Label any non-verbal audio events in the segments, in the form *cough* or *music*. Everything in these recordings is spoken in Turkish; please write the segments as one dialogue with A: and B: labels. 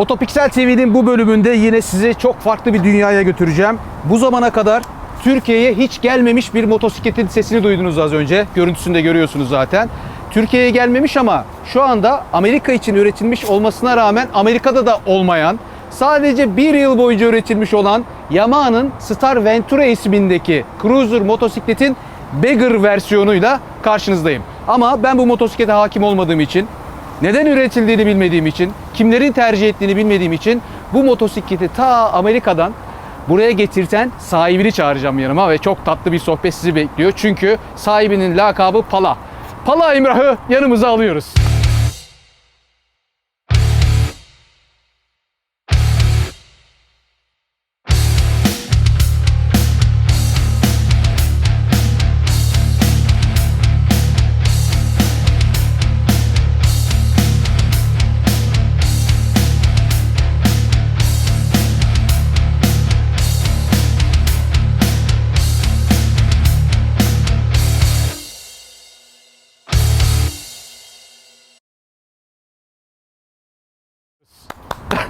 A: Motopiksel TV'nin bu bölümünde yine sizi çok farklı bir dünyaya götüreceğim. Bu zamana kadar Türkiye'ye hiç gelmemiş bir motosikletin sesini duydunuz az önce. Görüntüsünü de görüyorsunuz zaten. Türkiye'ye gelmemiş ama şu anda Amerika için üretilmiş olmasına rağmen Amerika'da da olmayan, sadece bir yıl boyunca üretilmiş olan Yamaha'nın Star Ventura ismindeki cruiser motosikletin Beggar versiyonuyla karşınızdayım. Ama ben bu motosiklete hakim olmadığım için neden üretildiğini bilmediğim için, kimlerin tercih ettiğini bilmediğim için bu motosikleti ta Amerika'dan buraya getirten sahibini çağıracağım yanıma ve çok tatlı bir sohbet sizi bekliyor. Çünkü sahibinin lakabı Pala. Pala İmrah'ı yanımıza alıyoruz.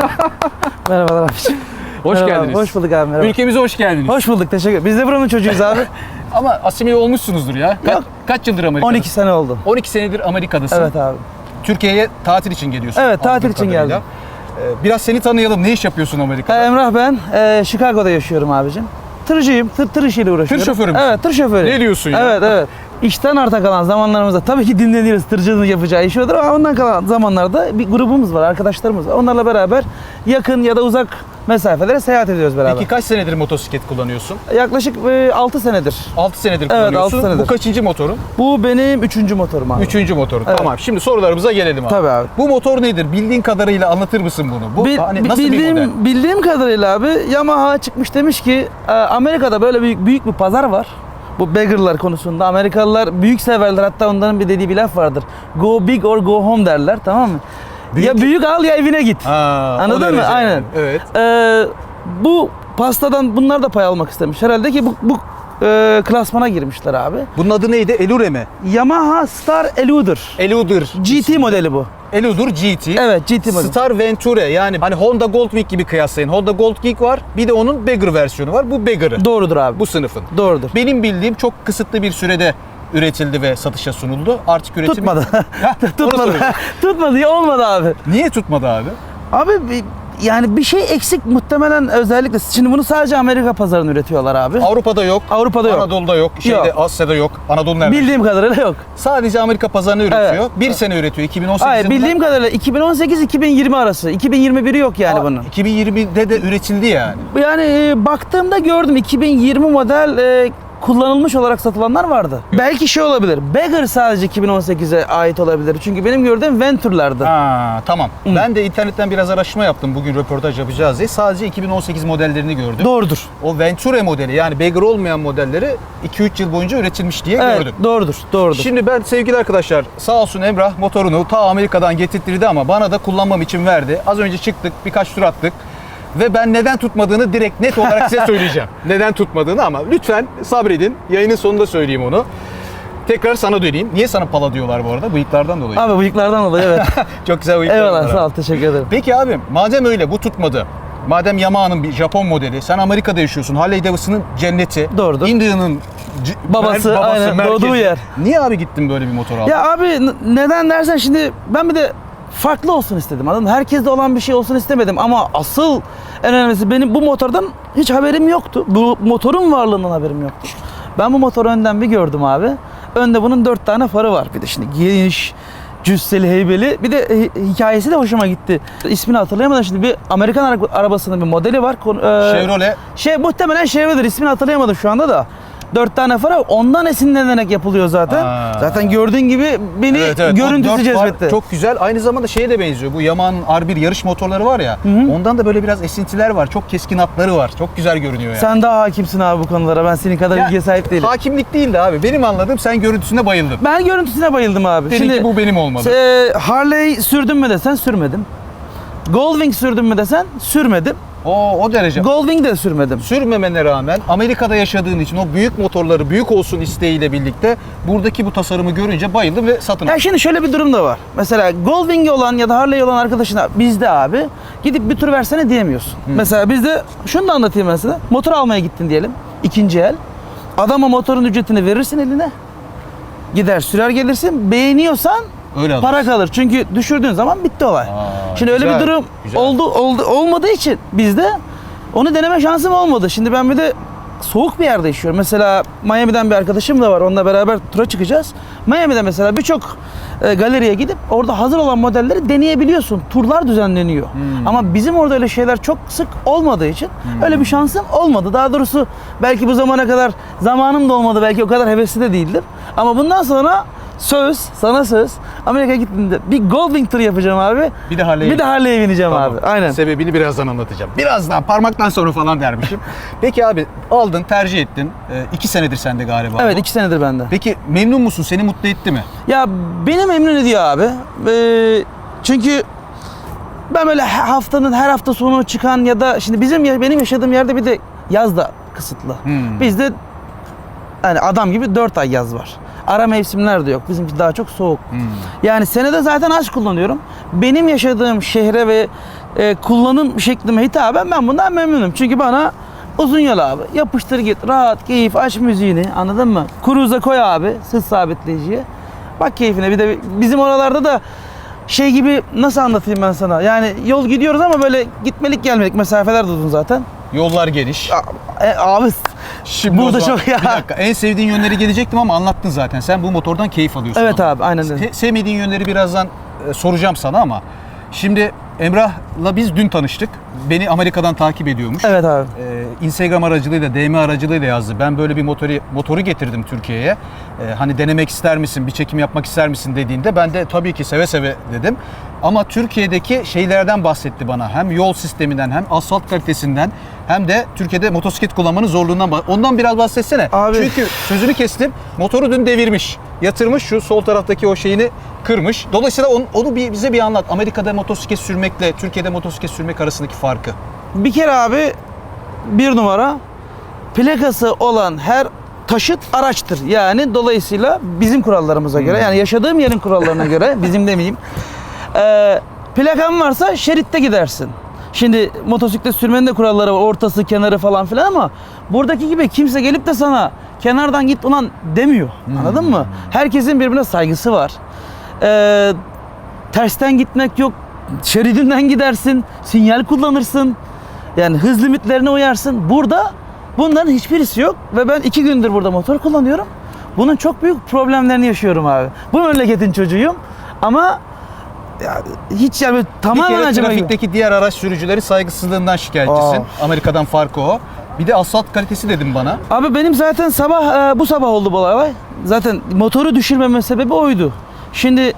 A: *laughs*
B: Merhabalar abiciğim.
A: Hoş
B: Merhaba,
A: geldiniz.
B: Hoş bulduk abi merhaba.
A: Ülkemize hoş geldiniz.
B: Hoş bulduk teşekkür Biz de buranın çocuğuyuz abi. *laughs*
A: Ama asimile olmuşsunuzdur ya. Ka-
B: Yok.
A: kaç yıldır Amerika'da?
B: 12 sene oldu.
A: 12 senedir Amerika'dasın.
B: Evet abi.
A: Türkiye'ye tatil için geliyorsun.
B: Evet, tatil
A: anladığım
B: için
A: kadarıyla.
B: geldim.
A: Ee, Biraz seni tanıyalım. Ne iş yapıyorsun Amerika'da?
B: Emrah ben. Ee, Chicago'da yaşıyorum abicim. Tırcıyım. Tır, tır işiyle uğraşıyorum.
A: şoförü müsün?
B: Evet tır şoförü.
A: Ne diyorsun ya?
B: Evet evet. İşten arta kalan zamanlarımızda tabii ki dinleniyoruz tırcının yapacağı iş odur ama ondan kalan zamanlarda bir grubumuz var, arkadaşlarımız var. Onlarla beraber yakın ya da uzak mesafelere seyahat ediyoruz beraber.
A: Peki kaç senedir motosiklet kullanıyorsun?
B: Yaklaşık 6 senedir.
A: 6 senedir
B: Evet,
A: kullanıyorsun.
B: altı senedir.
A: Bu kaçıncı motorun?
B: Bu benim üçüncü motorum abi.
A: Üçüncü motorun.
B: Evet.
A: Tamam. Şimdi sorularımıza gelelim abi.
B: Tabii abi.
A: Bu motor nedir? Bildiğin kadarıyla anlatır mısın bunu? Bu
B: Bil-
A: hani nasıl
B: bildiğim,
A: bir model?
B: Bildiğim kadarıyla abi Yamaha çıkmış demiş ki "E, Amerika'da böyle büyük, büyük bir pazar var. Bu beggarlar konusunda. Amerikalılar büyük severler. Hatta onların bir dediği bir laf vardır. Go big or go home derler tamam mı?
A: Büyük-
B: Ya büyük al ya evine git.
A: O
B: Anladın mı? Aynen.
A: Evet.
B: Ee, bu pastadan bunlar da pay almak istemiş. Herhalde ki bu, bu e, klasmana girmişler abi.
A: Bunun adı neydi? Elure mi?
B: Yamaha Star Eluder.
A: Eluder.
B: GT modeli bu.
A: Eluder GT.
B: Evet GT modeli.
A: Star Venture yani hani Honda Goldwing gibi kıyaslayın. Honda Goldwing var. Bir de onun Beggar versiyonu var. Bu Beggar'ı.
B: Doğrudur abi.
A: Bu sınıfın.
B: Doğrudur.
A: Benim bildiğim çok kısıtlı bir sürede üretildi ve satışa sunuldu. Artık üretimi...
B: Tutmadı. *laughs*
A: Heh, *laughs*
B: Tutmadı. *laughs* Tutmadı ya olmadı abi.
A: Niye tutmadı abi?
B: Abi bi- yani bir şey eksik muhtemelen özellikle. Şimdi bunu sadece Amerika pazarına üretiyorlar abi.
A: Avrupa'da yok.
B: Avrupa'da yok.
A: Anadolu'da yok. Şeyde
B: Yok.
A: Asya'da yok. Anadolu nerede?
B: Bildiğim kadarıyla yok.
A: Sadece Amerika pazarına üretiyor.
B: Evet.
A: Bir sene üretiyor. 2018
B: Hayır
A: yılında.
B: bildiğim kadarıyla 2018-2020 arası. 2021'i yok yani
A: Aa,
B: bunun.
A: 2020'de de üretildi yani.
B: Yani e, baktığımda gördüm 2020 model e, kullanılmış olarak satılanlar vardı. Belki şey olabilir. Beggar sadece 2018'e ait olabilir. Çünkü benim gördüğüm Venture'lardı.
A: Ha, tamam. Ben de internetten biraz araştırma yaptım bugün röportaj yapacağız diye. Sadece 2018 modellerini gördüm.
B: Doğrudur.
A: O Venture modeli yani Beggar olmayan modelleri 2-3 yıl boyunca üretilmiş diye
B: Evet,
A: gördüm.
B: doğrudur. Doğrudur.
A: Şimdi ben sevgili arkadaşlar sağ olsun Emrah motorunu ta Amerika'dan getirttirdi ama bana da kullanmam için verdi. Az önce çıktık birkaç tur attık. Ve ben neden tutmadığını direkt net olarak size söyleyeceğim. *laughs* neden tutmadığını ama lütfen sabredin. Yayının sonunda söyleyeyim onu. Tekrar sana döneyim. Niye sana pala diyorlar bu arada? Bıyıklardan dolayı.
B: Abi bıyıklardan dolayı evet. *laughs*
A: Çok güzel bıyıklar
B: Eyvallah sağ ol teşekkür ederim.
A: Peki abi madem öyle bu tutmadı. Madem Yamaha'nın bir Japon modeli, sen Amerika'da yaşıyorsun. Harley Davidson'ın cenneti.
B: Doğrudur.
A: India'nın c-
B: Babası, aynen,
A: merkezi.
B: doğduğu yer.
A: Niye abi gittin böyle bir motor aldın?
B: Ya abi n- neden dersen şimdi ben bir de farklı olsun istedim anladın mı? Herkeste olan bir şey olsun istemedim ama asıl en önemlisi benim bu motordan hiç haberim yoktu. Bu motorun varlığından haberim yoktu. Ben bu motoru önden bir gördüm abi. Önde bunun dört tane farı var. Bir de şimdi geniş, cüsseli, heybeli. Bir de hi- hikayesi de hoşuma gitti. İsmini hatırlayamadım şimdi. Bir Amerikan ara- arabasının bir modeli var. Kon- e,
A: Chevrolet.
B: Şey muhtemelen Chevrolet'dir. İsmini hatırlayamadım şu anda da. Dört tane far var. Ondan esinlenerek yapılıyor zaten.
A: Aa.
B: Zaten gördüğün gibi beni
A: Evet, evet.
B: Görüntüsü cezbetti.
A: Çok güzel. Aynı zamanda şeye de benziyor. Bu Yamaha'nın R1 yarış motorları var ya. Ondan da böyle biraz esintiler var. Çok keskin hatları var. Çok güzel görünüyor yani.
B: Sen daha hakimsin abi bu konulara. Ben senin kadar
A: Ya,
B: bilgiye sahip değilim.
A: Hakimlik değil de abi. Benim anladığım sen görüntüsüne bayıldın.
B: ben görüntüsüne bayıldım abi.
A: Dedin ki bu benim olmalı.
B: e, Harley sürdün mü desen sürmedim. Goldwing sürdün mü desen sürmedim.
A: O o derece.
B: Goldwing de sürmedim.
A: Sürmemene rağmen Amerika'da yaşadığın için o büyük motorları büyük olsun isteğiyle birlikte buradaki bu tasarımı görünce bayıldım ve satın
B: Ya
A: aldım.
B: şimdi şöyle bir durum da var. Mesela Goldwing'i olan ya da Harley olan arkadaşına bizde abi gidip bir tur versene diyemiyorsun. Mesela bizde şunu da anlatayım ben sana. Motor almaya gittin diyelim. ikinci el. Adama motorun ücretini verirsin eline. Gider sürer gelirsin. Beğeniyorsan
A: Öyle alırsın.
B: para kalır. Çünkü düşürdüğün zaman bitti olay.
A: Aa,
B: Şimdi öyle
A: güzel,
B: bir durum
A: güzel.
B: oldu, oldu olmadığı için bizde onu deneme şansım olmadı. Şimdi ben bir de soğuk bir yerde yaşıyorum. Mesela Miami'den bir arkadaşım da var. Onunla beraber tura çıkacağız. Miami'de mesela birçok e, galeriye gidip orada hazır olan modelleri deneyebiliyorsun. Turlar düzenleniyor.
A: Hmm.
B: Ama bizim orada öyle şeyler çok sık olmadığı için öyle bir şansım olmadı. Daha doğrusu belki bu zamana kadar zamanım da olmadı. Belki o kadar hevesli de değildim. Ama bundan sonra söz, sana söz. Amerika'ya gittiğimde bir Goldwing turu yapacağım abi.
A: Bir de Harley'e
B: Bir de Harley'e bineceğim
A: Tamam.
B: abi. Aynen.
A: Sebebini birazdan anlatacağım. Birazdan parmaktan sonra falan dermişim. *laughs* Peki abi aldın tercih ettin. Ee, iki senedir sende galiba.
B: Evet
A: bu.
B: iki senedir bende.
A: Peki memnun musun? Seni mutlu etti mi?
B: Ya beni memnun ediyor abi. Ee, çünkü ben böyle haftanın her hafta sonu çıkan ya da şimdi bizim benim yaşadığım yerde bir de yaz da kısıtlı.
A: Hmm.
B: Bizde yani adam gibi 4 ay yaz var. Ara mevsimler de yok. Bizimki daha çok soğuk.
A: Hmm.
B: Yani senede zaten az kullanıyorum. Benim yaşadığım şehre ve e, kullanım şeklime hitaben ben bundan memnunum. Çünkü bana uzun yol abi. Yapıştır git. Rahat, keyif, aç müziğini. Anladın mı? Cruise'a koy abi. Sırt sabitleyiciye. Bak keyfine. Bir de bizim oralarda da şey gibi nasıl anlatayım ben sana? Yani yol gidiyoruz ama böyle gitmelik gelmelik mesafeler de uzun zaten.
A: Yollar geniş.
B: A- e, abi
A: Şimdi o
B: burada
A: zaman-
B: çok ya.
A: Bir dakika. En sevdiğin yönleri gelecektim ama anlattın zaten. Sen bu motordan keyif alıyorsun.
B: Evet
A: ama.
B: abi, aynen öyle.
A: Se- sevmediğin yönleri birazdan e, soracağım sana ama şimdi Emrah'la biz dün tanıştık. Beni Amerika'dan takip ediyormuş.
B: Evet abi.
A: Ee, Instagram aracılığıyla, DM aracılığıyla yazdı. Ben böyle bir motoru motoru getirdim Türkiye'ye. Ee, hani denemek ister misin, bir çekim yapmak ister misin dediğinde ben de tabii ki seve seve dedim. Ama Türkiye'deki şeylerden bahsetti bana. Hem yol sisteminden, hem asfalt kalitesinden, hem de Türkiye'de motosiklet kullanmanın zorluğundan bah- Ondan biraz bahsetsene.
B: Abi-
A: Çünkü sözünü kestim. Motoru dün devirmiş. Yatırmış şu sol taraftaki o şeyini kırmış. Dolayısıyla onu, onu bir, bize bir anlat. Amerika'da motosiklet sürmekle Türkiye'de motosiklet sürmek arasındaki farkı.
B: Bir kere abi bir numara plakası olan her taşıt araçtır. Yani dolayısıyla bizim kurallarımıza göre yani yaşadığım yerin kurallarına göre *laughs* bizim demeyeyim. Ee, plakan varsa şeritte gidersin. Şimdi motosiklet sürmenin de kuralları var. Ortası, kenarı falan filan ama buradaki gibi kimse gelip de sana kenardan git ulan demiyor. Anladın mı? Herkesin birbirine saygısı var. Ee, tersten gitmek yok. Şeridinden gidersin. Sinyal kullanırsın. Yani hız limitlerine uyarsın. Burada bunların hiçbirisi yok. Ve ben iki gündür burada motor kullanıyorum. Bunun çok büyük problemlerini yaşıyorum abi. Bu memleketin çocuğuyum. Ama ya, hiç yani
A: Bir
B: tamamen
A: kere
B: acıma gibi.
A: trafikteki diğer araç sürücüleri saygısızlığından şikayetçisin. Amerika'dan farkı o. Bir de asfalt kalitesi dedim bana.
B: Abi benim zaten sabah e, bu sabah oldu bu olay. Zaten motoru düşürmeme sebebi oydu. Şimdi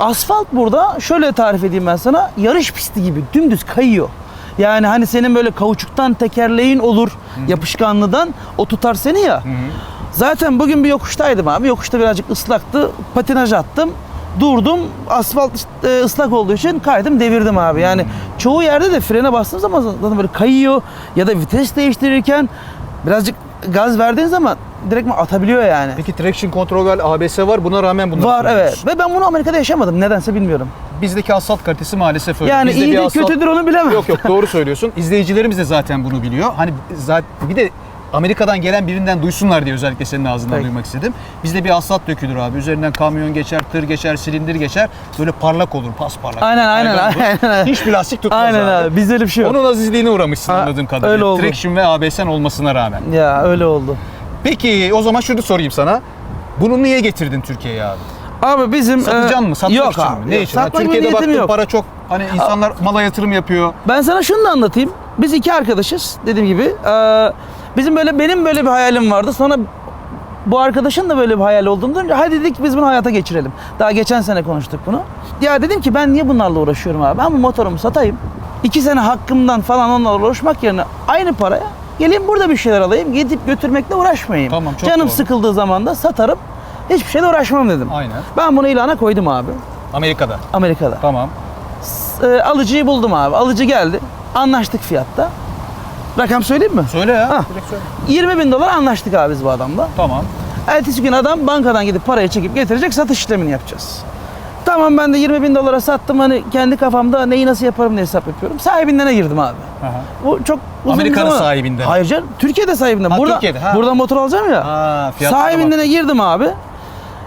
B: asfalt burada şöyle tarif edeyim ben sana. Yarış pisti gibi dümdüz kayıyor. Yani hani senin böyle kauçuktan tekerleğin olur yapışkanlıdan o tutar seni ya. Zaten bugün bir yokuştaydım abi. Yokuşta birazcık ıslaktı. Patinaj attım. Durdum. Asfalt e, ıslak olduğu için kaydım devirdim abi. Yani çoğu yerde de frene bastığım zaman zaten böyle kayıyor ya da vites değiştirirken birazcık gaz verdiğin zaman direkt atabiliyor yani.
A: Peki traction control ve ABS var. Buna rağmen bunlar
B: Var evet. Ve ben bunu Amerika'da yaşamadım. Nedense bilmiyorum.
A: Bizdeki asfalt kalitesi maalesef öyle.
B: Yani
A: Bizde bir
B: iyidir
A: asfalt-
B: kötüdür onu bilemem.
A: Yok yok doğru söylüyorsun. İzleyicilerimiz de zaten bunu biliyor. Hani zaten bir de Amerika'dan gelen birinden duysunlar diye özellikle senin ağzından
B: Peki.
A: duymak istedim. Bizde bir asfalt dökülür abi. Üzerinden kamyon geçer, tır geçer, silindir geçer. Böyle parlak olur, pas parlak.
B: Aynen, aynen,
A: olur.
B: aynen.
A: Hiçbir lastik tutmaz
B: Aynen
A: abi.
B: abi. Bizde öyle bir şey yok.
A: Onun azizliğine uğramışsın
B: Ha,
A: anladığım kadarıyla.
B: öyle oldu.
A: Traction ve ABS'n olmasına rağmen.
B: Ya öyle oldu.
A: Peki o zaman şunu sorayım sana. Bunu niye getirdin Türkiye'ye abi?
B: Abi bizim
A: Satacaksın
B: e,
A: mı? Satmak
B: yok
A: için
B: abi,
A: mi? Ne
B: yok.
A: için?
B: Satmak
A: Türkiye'de baktım
B: yok.
A: para çok. Hani insanlar mala yatırım yapıyor.
B: Ben sana şunu da anlatayım. Biz iki arkadaşız dediğim gibi. Ee, bizim böyle benim böyle bir hayalim vardı. Sonra bu arkadaşın da böyle bir hayal olduğunu duyunca hadi dedik biz bunu hayata geçirelim. Daha geçen sene konuştuk bunu. Ya dedim ki ben niye bunlarla uğraşıyorum abi? Ben bu motorumu satayım. İki sene hakkımdan falan onlarla uğraşmak yerine aynı paraya geleyim burada bir şeyler alayım. Gidip götürmekle uğraşmayayım.
A: Tamam, çok
B: Canım
A: doğru.
B: sıkıldığı zaman da satarım. Hiçbir şeyle uğraşmam dedim.
A: Aynen.
B: Ben bunu ilana koydum abi.
A: Amerika'da.
B: Amerika'da.
A: Tamam.
B: E, alıcıyı buldum abi. Alıcı geldi. Anlaştık fiyatta. Rakam söyleyeyim mi?
A: Söyle ya.
B: Ha.
A: Direkt söyle.
B: 20 bin dolar anlaştık abi biz bu adamla.
A: Tamam.
B: Ertesi gün adam bankadan gidip parayı çekip getirecek satış işlemini yapacağız. Tamam ben de 20 bin dolara sattım hani kendi kafamda neyi nasıl yaparım diye hesap yapıyorum. Sahibinden girdim abi.
A: Aha.
B: Bu çok uzun bir
A: Amerika'nın
B: zaman-
A: sahibinden.
B: Hayır canım Türkiye'de sahibinden.
A: Ha,
B: burada,
A: Türkiye'de, ha.
B: Buradan motor alacağım ya.
A: Ha, fiyatlara
B: sahibinden girdim abi.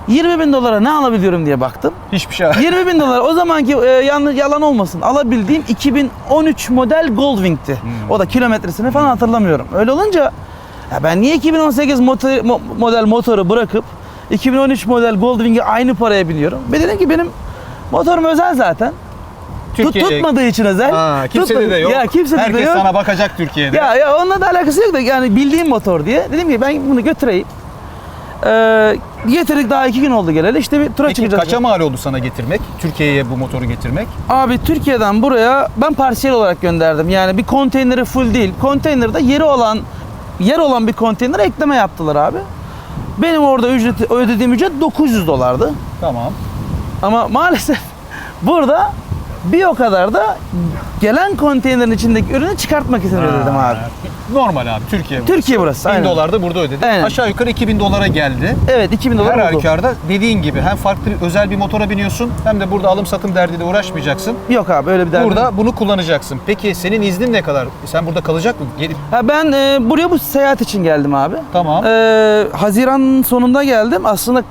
B: 20 bin dolara ne alabiliyorum diye baktım.
A: Hiçbir şey.
B: 20 bin dolar o zamanki e, yanlış yalan olmasın alabildiğim 2013 model Goldwing'ti.
A: Hmm.
B: O da kilometresini falan hatırlamıyorum. Öyle olunca ya ben niye 2018 motor, mo- model motoru bırakıp 2013 model Goldwing'i aynı paraya biniyorum? Ben dedim ki benim motorum özel zaten. Tut, tutmadığı için özel.
A: Ha, kimsede
B: Tutmadı-
A: de yok.
B: Ya kimsede
A: Herkes
B: de yok.
A: sana bakacak Türkiye'de.
B: Ya ya onunla da alakası yok da yani bildiğim motor diye. Dedim ki ben bunu götüreyim. Ee, getirdik daha iki gün oldu geleli. İşte bir tura
A: Peki
B: çıkacağız.
A: kaça mal oldu sana getirmek? Türkiye'ye bu motoru getirmek?
B: Abi Türkiye'den buraya ben parsiyel olarak gönderdim. Yani bir konteyneri full değil. Konteynerde yeri olan yer olan bir konteynere ekleme yaptılar abi. Benim orada ücreti ödediğim ücret 900 dolardı.
A: Tamam.
B: Ama maalesef *laughs* burada bir o kadar da gelen konteynerin içindeki ürünü çıkartmak için ödedim abi.
A: Normal abi Türkiye. bu.
B: Türkiye burası.
A: 1000
B: aynen.
A: dolar da burada ödedin.
B: Aynen.
A: Aşağı yukarı 2000 dolara geldi.
B: Evet 2000 dolar
A: Her
B: oldu.
A: halükarda dediğin gibi hem farklı özel bir motora biniyorsun hem de burada alım satım derdiyle uğraşmayacaksın.
B: Yok abi öyle bir derdim.
A: Burada bunu kullanacaksın. Peki senin iznin ne kadar? Sen burada kalacak mı? Gelip
B: Ha ben e, buraya bu seyahat için geldim abi.
A: Tamam.
B: E, Haziran sonunda geldim. Aslında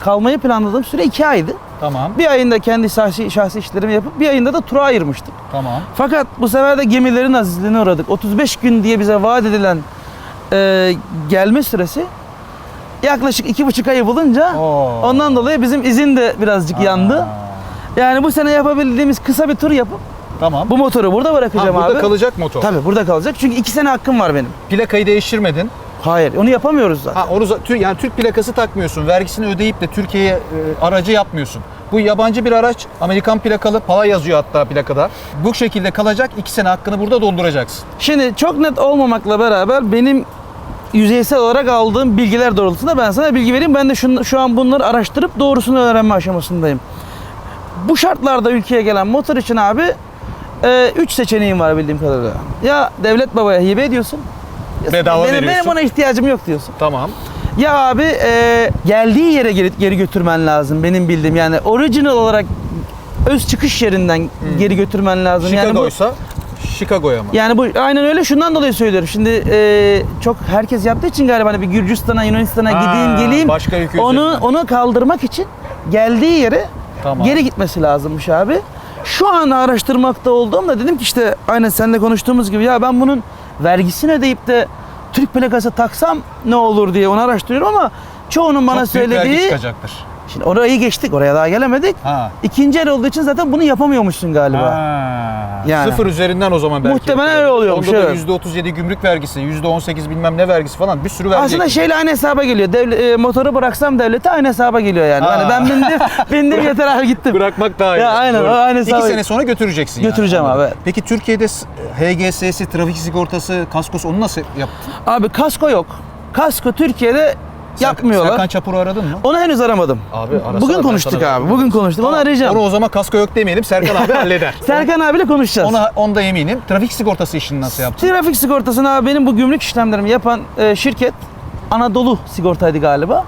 B: kalmayı planladığım süre 2 aydı.
A: Tamam.
B: Bir ayında kendi şahsi, şahsi işlerimi yapıp bir ayında da tura ayırmıştık.
A: Tamam.
B: Fakat bu sefer de gemilerin azizliğine uğradık. 35 gün diye bize vaat edilen e, gelme süresi yaklaşık iki buçuk ayı bulunca
A: Oo.
B: ondan dolayı bizim izin de birazcık yandı.
A: Aa,
B: Yani bu sene yapabildiğimiz kısa bir tur yapıp
A: Tamam.
B: bu motoru burada bırakacağım
A: Ha, burada
B: abi.
A: kalacak motor.
B: Tabii burada kalacak. Çünkü iki sene hakkım var benim.
A: Plakayı değiştirmedin.
B: Hayır onu yapamıyoruz zaten.
A: Ha onu za- Tür- yani Türk plakası takmıyorsun. Vergisini ödeyip de Türkiye'ye e, aracı yapmıyorsun. Bu yabancı bir araç. Amerikan plakalı. Pala yazıyor hatta plakada. Bu şekilde kalacak. iki sene hakkını burada dolduracaksın.
B: Şimdi çok net olmamakla beraber benim yüzeysel olarak aldığım bilgiler doğrultusunda ben sana bilgi vereyim. Ben de şu, şu an bunları araştırıp doğrusunu öğrenme aşamasındayım. Bu şartlarda ülkeye gelen motor için abi 3 seçeneğim var bildiğim kadarıyla. Ya devlet babaya hibe ediyorsun.
A: Bedava
B: benim,
A: veriyorsun.
B: Benim ona ihtiyacım yok diyorsun.
A: Tamam.
B: Ya abi e, geldiği yere geri, geri götürmen lazım benim bildiğim. Yani original olarak öz çıkış yerinden geri götürmen lazım. yani bu,
A: Chicago'ysa Chicago'ya mı?
B: yani bu aynen öyle şundan dolayı söylüyorum. Şimdi e, çok herkes yaptığı için galiba hani bir Gürcistan'a, Yunanistan'a gideyim geleyim.
A: başka ülke
B: onu
A: üzerinden.
B: onu kaldırmak için geldiği yere
A: Tamam.
B: geri gitmesi lazımmış abi. Şu an araştırmakta olduğumda dedim ki işte aynen seninle konuştuğumuz gibi ya ben bunun vergisini ödeyip de Türk plakası taksam ne olur diye onu araştırıyorum ama çoğunun bana
A: Çok büyük vergi
B: söylediği
A: çıkacaktır.
B: Şimdi orayı geçtik. Oraya daha gelemedik.
A: Ha.
B: İkinci el olduğu için zaten bunu yapamıyormuşsun galiba.
A: Ha.
B: Yani.
A: Sıfır üzerinden o zaman belki.
B: Muhtemelen öyle oluyormuş,
A: Onda da
B: evet.
A: %37 gümrük vergisi, %18 bilmem ne vergisi falan bir sürü vergi.
B: Aslında
A: ekliyor.
B: şeyle aynı hesaba geliyor. Devle, e, motoru bıraksam devlete aynı hesaba geliyor yani.
A: Ha.
B: Hani ben bindim, *laughs* bindim yeter abi gittim.
A: Bırakmak daha iyi.
B: Ya aynen,
A: Doğru.
B: aynı
A: İki
B: hesabı-
A: sene sonra götüreceksin yani.
B: Götüreceğim
A: Anladım.
B: abi.
A: Peki Türkiye'de HGS'si, trafik sigortası, kaskosu onu nasıl yaptın?
B: Abi kasko yok. Kasko Türkiye'de yapmıyorlar.
A: Serkan Çapur'u aradın mı?
B: Onu henüz aramadım.
A: Abi arasana,
B: Bugün konuştuk abi. Bugün konuştuk. Onu
A: Tamam.
B: arayacağım.
A: Onu o zaman kasko yok demeyelim. Serkan abi halleder. *laughs*
B: Serkan abiyle konuşacağız.
A: Ona, onda eminim. Trafik sigortası işini nasıl yaptın?
B: Trafik sigortasını abi benim bu gümrük işlemlerimi yapan e, şirket Anadolu sigortaydı galiba.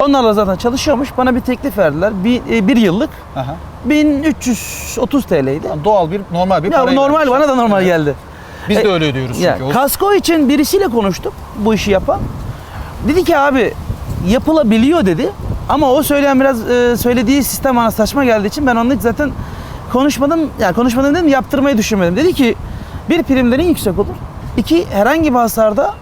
B: Onlarla zaten çalışıyormuş. Bana bir teklif verdiler. Bir, e, bir yıllık
A: Aha.
B: 1330 TL'ydi.
A: Doğal bir, normal bir
B: Ya
A: parayı
B: normal
A: vermiş.
B: bana da normal
A: Evet.
B: geldi.
A: Biz de
B: E,
A: öyle ödüyoruz
B: Ya,
A: çünkü. O-
B: kasko için birisiyle konuştum bu işi yapan. Dedi ki abi yapılabiliyor dedi. Ama o söyleyen biraz e, söylediği sistem bana saçma geldiği için ben onunla hiç zaten konuşmadım. Yani konuşmadım dedim yaptırmayı düşünmedim. Dedi ki bir primlerin yüksek olur. İki herhangi bir hasarda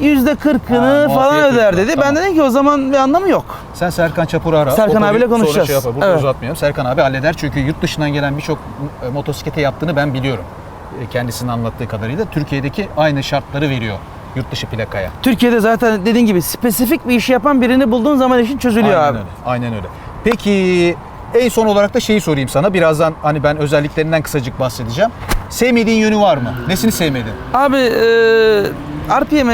B: yüzde kırkını
A: Ha,
B: falan
A: muafiyet
B: öder
A: yok,
B: dedi.
A: tamam.
B: Ben dedim ki o zaman bir anlamı yok.
A: Sen Serkan Çapur'u ara.
B: Serkan
A: O konuyu
B: abiyle konuşacağız.
A: Sonra şey yapar. Burada
B: Evet.
A: uzatmayalım. Serkan abi halleder çünkü yurt dışından gelen birçok e, motosiklete yaptığını ben biliyorum. E, Kendisinin anlattığı kadarıyla Türkiye'deki aynı şartları veriyor yurt dışı plakaya.
B: Türkiye'de zaten dediğin gibi spesifik bir işi yapan birini bulduğun zaman işin çözülüyor
A: Aynen
B: abi.
A: öyle. Aynen öyle. Peki en son olarak da şeyi sorayım sana. Birazdan hani ben özelliklerinden kısacık bahsedeceğim. Sevmediğin yönü var mı? Nesini sevmedin?
B: Abi e, RPM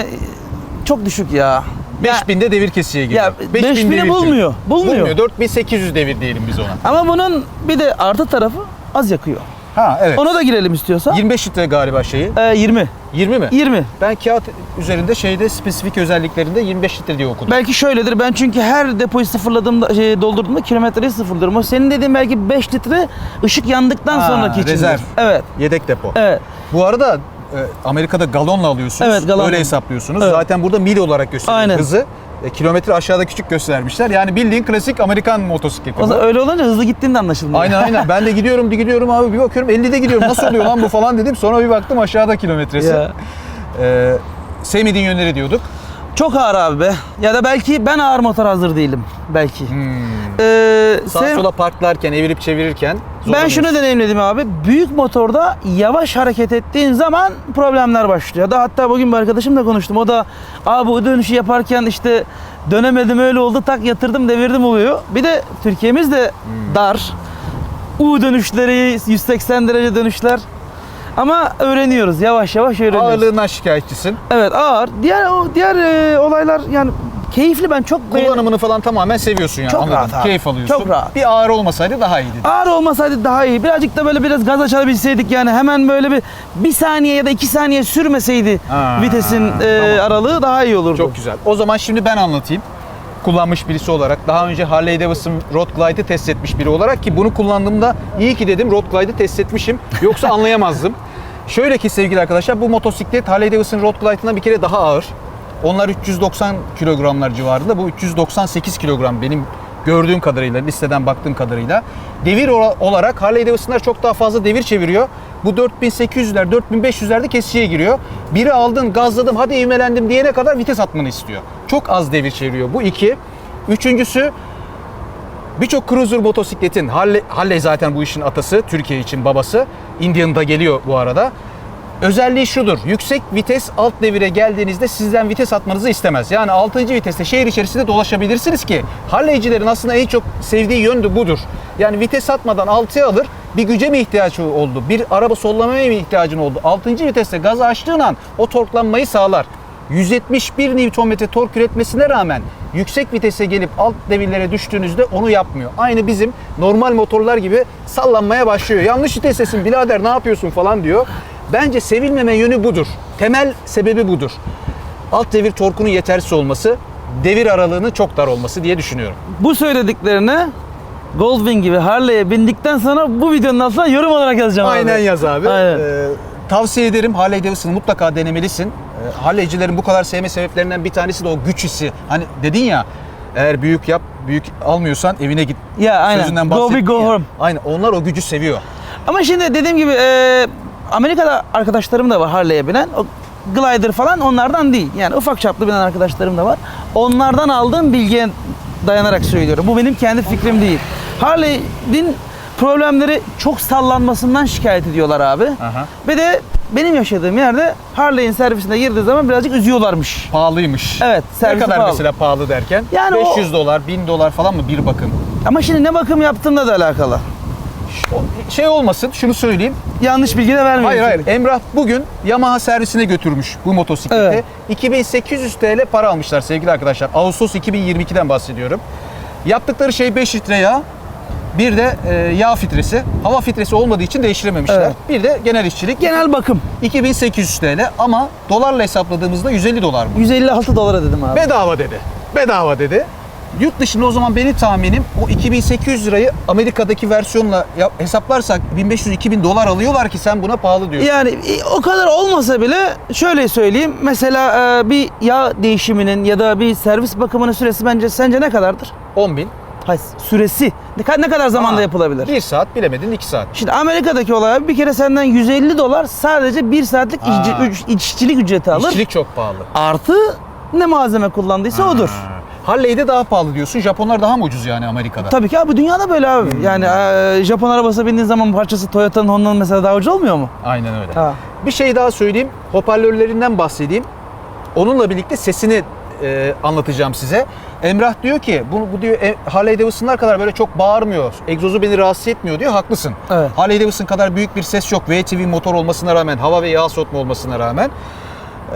B: çok düşük ya. Ya-
A: 5000'de devir kesiye giriyor.
B: Ya
A: 5000
B: 5000'i
A: devir
B: bulmuyor. Bulmuyor.
A: Bulmuyor. 4800 devir diyelim biz ona.
B: Ama bunun bir de artı tarafı az yakıyor.
A: Ha evet.
B: Ona da girelim istiyorsan.
A: 25 litre galiba şeyi.
B: Ee, 20.
A: 20 mi?
B: 20.
A: Ben kağıt üzerinde şeyde spesifik özelliklerinde 25 litre diye okudum.
B: Belki şöyledir. Ben çünkü her depoyu sıfırladığımda, şey, doldurduğumda kilometreyi sıfırlıyorum. O senin dediğin belki 5 litre ışık yandıktan
A: Ha,
B: sonraki içindir.
A: rezerv.
B: Evet.
A: Yedek depo.
B: Evet.
A: Bu arada e, Amerika'da galonla alıyorsunuz.
B: Evet, galonla.
A: Öyle hesaplıyorsunuz.
B: Evet.
A: Zaten burada mil olarak gösteriyor
B: Aynen.
A: hızı. E, kilometre aşağıda küçük göstermişler. Yani bildiğin klasik Amerikan motosikleti.
B: O
A: bu.
B: öyle olunca hızlı gittiğinde anlaşılmıyor.
A: Aynen aynen. *laughs* Ben de gidiyorum gidiyorum abi bir bakıyorum 50'de gidiyorum. Nasıl oluyor lan bu falan dedim. Sonra bir baktım aşağıda kilometresi.
B: Ya.
A: Ee, sevmediğin yönleri diyorduk.
B: Çok ağır abi be. Ya da belki ben ağır motor hazır değilim. Belki.
A: Hmm.
B: Ee,
A: Sağ
B: sen-
A: sola parklarken, evirip çevirirken
B: ben şunu deneyimledim abi. Büyük motorda yavaş hareket ettiğin zaman problemler başlıyor. Da hatta bugün bir arkadaşımla konuştum. O da abi bu dönüşü yaparken işte dönemedim öyle oldu tak yatırdım devirdim oluyor. Bir de Türkiye'miz de
A: Hmm.
B: dar. U dönüşleri 180 derece dönüşler. Ama öğreniyoruz. Yavaş yavaş öğreniyoruz.
A: Ağırlığından şikayetçisin.
B: Evet ağır. Diğer o diğer e, olaylar yani keyifli ben çok beğendim.
A: Kullanımını falan tamamen seviyorsun yani.
B: Çok
A: anladım.
B: rahat abi.
A: Keyif alıyorsun.
B: Çok rahat.
A: Bir ağır olmasaydı daha iyiydi.
B: Ağır olmasaydı daha iyi. Birazcık da böyle biraz gaz açabilseydik yani hemen böyle bir bir saniye ya da iki saniye sürmeseydi
A: Ha,
B: vitesin e,
A: tamam.
B: aralığı daha iyi olurdu.
A: Çok güzel. O zaman şimdi ben anlatayım. Kullanmış birisi olarak. Daha önce Harley Davidson Road Glide'ı test etmiş biri olarak ki bunu kullandığımda iyi ki dedim Road Glide'ı test etmişim. Yoksa *laughs* anlayamazdım. Şöyle ki sevgili arkadaşlar bu motosiklet Harley Davidson Road Glide'ından bir kere daha ağır. Onlar 390 kilogramlar civarında. Bu 398 kilogram benim gördüğüm kadarıyla, listeden baktığım kadarıyla. Devir olarak Harley Davidson'lar çok daha fazla devir çeviriyor. Bu 4800'ler, 4500'lerde kesiciye giriyor. Biri aldın, gazladım, hadi ivmelendim diyene kadar vites atmanı istiyor. Çok az devir çeviriyor. Bu iki. Üçüncüsü Birçok cruiser motosikletin, Harley, Harley zaten bu işin atası, Türkiye için babası. Indian'da geliyor bu arada. Özelliği şudur, yüksek vites alt devire geldiğinizde sizden vites atmanızı istemez. Yani 6. viteste şehir içerisinde dolaşabilirsiniz ki Harley'cilerin aslında en çok sevdiği yön de budur. Yani vites atmadan 6'ya alır, bir güce mi ihtiyaç oldu, bir araba sollamaya mı ihtiyacın oldu? 6. viteste gazı açtığın an o torklanmayı sağlar. 171 Nm tork üretmesine rağmen yüksek vitese gelip alt devirlere düştüğünüzde onu yapmıyor. Aynı bizim normal motorlar gibi sallanmaya başlıyor. Yanlış vitesesin birader ne yapıyorsun falan diyor. Bence sevilmeme yönü budur. Temel sebebi budur. Alt devir torkunun yetersiz olması, devir aralığının çok dar olması diye düşünüyorum.
B: Bu söylediklerine Goldwing gibi Harley'e bindikten sonra bu videonun altına yorum olarak yazacağım abi.
A: Aynen yaz abi.
B: Aynen.
A: Ee, tavsiye ederim Harley Davidson'ı mutlaka denemelisin. Ee, Harley'cilerin bu kadar sevme sebeplerinden bir tanesi de o güç hissi. Hani dedin ya eğer büyük yap, büyük almıyorsan evine git.
B: Ya, aynen.
A: Sözünden
B: Go big, go home.
A: Aynen onlar o gücü seviyor.
B: Ama şimdi dediğim gibi e, Amerika'da arkadaşlarım da var Harley'e binen. O glider falan onlardan değil. Yani ufak çaplı binen arkadaşlarım da var. Onlardan aldığım bilgiye dayanarak söylüyorum. Bu benim kendi fikrim değil. Harley'in problemleri çok sallanmasından şikayet ediyorlar abi.
A: Aha.
B: Ve de benim yaşadığım yerde Harley'in servisine girdiği zaman birazcık üzüyorlarmış.
A: Pahalıymış.
B: Evet,
A: Ne
B: servisi
A: kadar
B: pahalı.
A: mesela pahalı derken?
B: Yani o-
A: 500 dolar, 1000 dolar falan mı bir bakım?
B: Ama şimdi ne bakım yaptığımla da alakalı.
A: Şey olmasın, şunu söyleyeyim.
B: Yanlış bilgi de vermeyeyim.
A: Hayır hayır. Emrah bugün Yamaha servisine götürmüş bu motosikleti.
B: Evet.
A: 2800 TL para almışlar sevgili arkadaşlar. Ağustos 2022'den bahsediyorum. Yaptıkları şey 5 litre yağ. Bir de e, yağ filtresi. Hava filtresi olmadığı için değiştirememişler.
B: Evet.
A: Bir de genel işçilik.
B: Genel bakım.
A: 2800 TL ama dolarla hesapladığımızda 150 dolar bu.
B: 156 dolara dedim abi.
A: Bedava dedi. Bedava dedi. Yurt dışında o zaman benim tahminim o 2800 lirayı Amerika'daki versiyonla hesaplarsak 1500-2000 dolar alıyorlar ki sen buna pahalı diyorsun.
B: Yani e, o kadar olmasa bile şöyle söyleyeyim. Mesela e, bir yağ değişiminin ya da bir servis bakımının süresi bence sence ne kadardır?
A: 10 bin.
B: Hayır, süresi ne, ka- ne kadar zamanda yapılabilir?
A: Bir saat bilemedin 2 saat.
B: Şimdi Amerika'daki olay bir kere senden 150 dolar sadece bir saatlik
A: Aa.
B: işçi- üc- işçilik ücreti alır.
A: İşçilik çok pahalı.
B: Artı ne malzeme kullandıysa odur.
A: Harley'de daha pahalı diyorsun. Japonlar daha mı ucuz yani Amerika'da?
B: Tabii ki abi dünyada böyle abi. Yani e, Japon arabası bindiğin zaman parçası Toyota'nın Honda'nın mesela daha ucuz olmuyor mu?
A: Aynen öyle.
B: Ha.
A: Bir şey daha söyleyeyim. Hoparlörlerinden bahsedeyim. Onunla birlikte sesini e, anlatacağım size. Emrah diyor ki bu, bu diyor e, Harley Davidson'lar kadar böyle çok bağırmıyor. Egzozu beni rahatsız etmiyor diyor. Haklısın.
B: Evet.
A: Harley Davidson kadar büyük bir ses yok. VTV motor olmasına rağmen, hava ve yağ soğutma olmasına rağmen.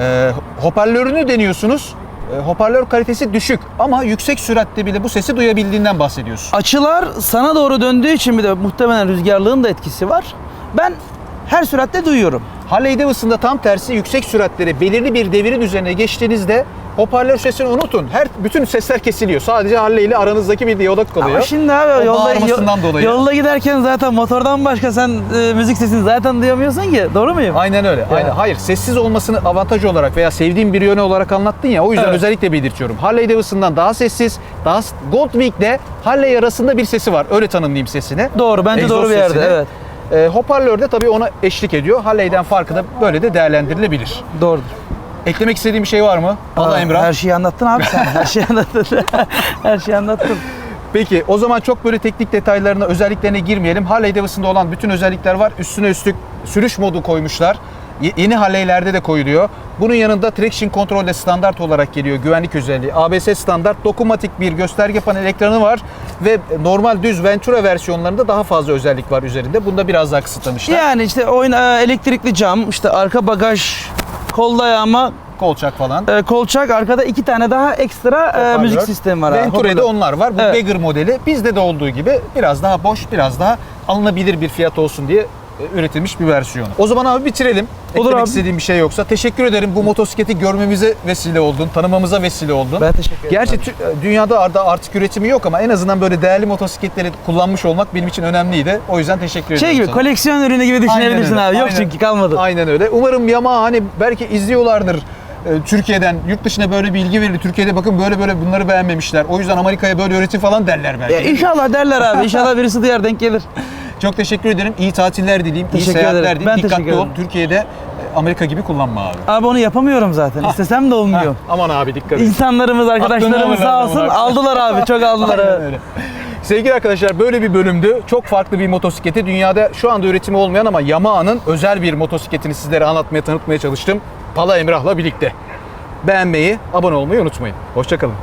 A: E, hoparlörünü deniyorsunuz. E, hoparlör kalitesi düşük ama yüksek süratte bile bu sesi duyabildiğinden bahsediyorsun.
B: Açılar sana doğru döndüğü için bir de muhtemelen rüzgarlığın da etkisi var. ben her süratte duyuyorum.
A: Harley Davidson'da tam tersi yüksek süratlere belirli bir devirin üzerine geçtiğinizde hoparlör sesini unutun. Her bütün sesler kesiliyor. Sadece Harley ile aranızdaki bir diyalog kalıyor.
B: Ama şimdi abi
A: O
B: yolda,
A: bağırmasından dolayı.
B: yolda giderken zaten motordan başka sen e, müzik sesini zaten duyamıyorsun ki. Doğru muyum?
A: Aynen öyle. Aynen. Hayır, sessiz olmasını avantaj olarak veya sevdiğim bir yönü olarak anlattın ya. O yüzden
B: Evet.
A: özellikle belirtiyorum. Harley Davidson'dan daha sessiz, daha Goldwing'de Harley arasında bir sesi var. Öyle tanımlayayım sesini.
B: Doğru bence
A: Egzoz
B: doğru bir yerde
A: sesini.
B: evet.
A: Ee, hoparlör de tabii ona eşlik ediyor. Harley'den farkı da böyle de değerlendirilebilir.
B: Doğrudur.
A: Eklemek istediğim bir şey var mı? Valla Emrah.
B: Her şeyi anlattın abi sen. Her şeyi anlattın. *laughs* her şeyi anlattın.
A: Peki o zaman çok böyle teknik detaylarına, özelliklerine girmeyelim. Harley Davidson'da olan bütün özellikler var. Üstüne üstlük sürüş modu koymuşlar. Yeni Harley'lerde de koyuluyor. Bunun yanında traction control de standart olarak geliyor. Güvenlik özelliği. ABS standart, dokunmatik bir gösterge panel ekranı var ve normal düz Ventura versiyonlarında daha fazla özellik var üzerinde. Bunda biraz daha kısıtlamışlar.
B: Yani işte oyun e, elektrikli cam, işte arka bagaj, kol dayama,
A: Kolçak falan.
B: e, kolçak, arkada iki tane daha ekstra e, müzik sistemi var.
A: Venture'de onlar var. Bu
B: Evet.
A: Beggar modeli bizde de olduğu gibi biraz daha boş, biraz daha alınabilir bir fiyat olsun diye üretilmiş bir versiyonu. O zaman abi bitirelim.
B: Olur
A: Eklemek
B: abi.
A: istediğim bir şey yoksa. Teşekkür ederim. Bu motosikleti görmemize vesile oldun, tanımamıza vesile oldun.
B: Ben teşekkür ederim.
A: Gerçi tü- dünyada arda artık üretimi yok ama en azından böyle değerli motosikletleri kullanmış olmak benim için önemliydi. O yüzden teşekkür ederim.
B: Şey gibi
A: sana.
B: koleksiyon ürünü gibi düşünebilirsin
A: öyle,
B: abi. Yok
A: aynen.
B: çünkü kalmadı.
A: Aynen öyle. Umarım Yamaha hani belki izliyorlardır e, Türkiye'den yurt dışına böyle bilgi verir. Türkiye'de bakın böyle böyle bunları beğenmemişler. O yüzden Amerika'ya böyle üretim falan derler belki.
B: Ya inşallah derler abi. İnşallah birisi duyar denk gelir. *laughs*
A: Çok teşekkür ederim. İyi tatiller dileyim. iyi
B: Teşekkür
A: seyahatler
B: ederim.
A: dileyim.
B: Ben
A: Dikkatli ol. Türkiye'de e, Amerika gibi kullanma abi.
B: Abi onu yapamıyorum zaten. İstesem de olmuyor.
A: Heh, aman abi dikkat et.
B: İnsanlarımız, arkadaşlarımız sağ olsun aldılar abi. Çok *laughs* aldılar.
A: Öyle. Sevgili arkadaşlar böyle bir bölümdü. Çok farklı bir motosikleti dünyada şu anda üretimi olmayan ama Yamaha'nın özel bir motosikletini sizlere anlatmaya tanıtmaya çalıştım. Pala Emrah'la birlikte. Beğenmeyi, abone olmayı unutmayın. Hoşçakalın.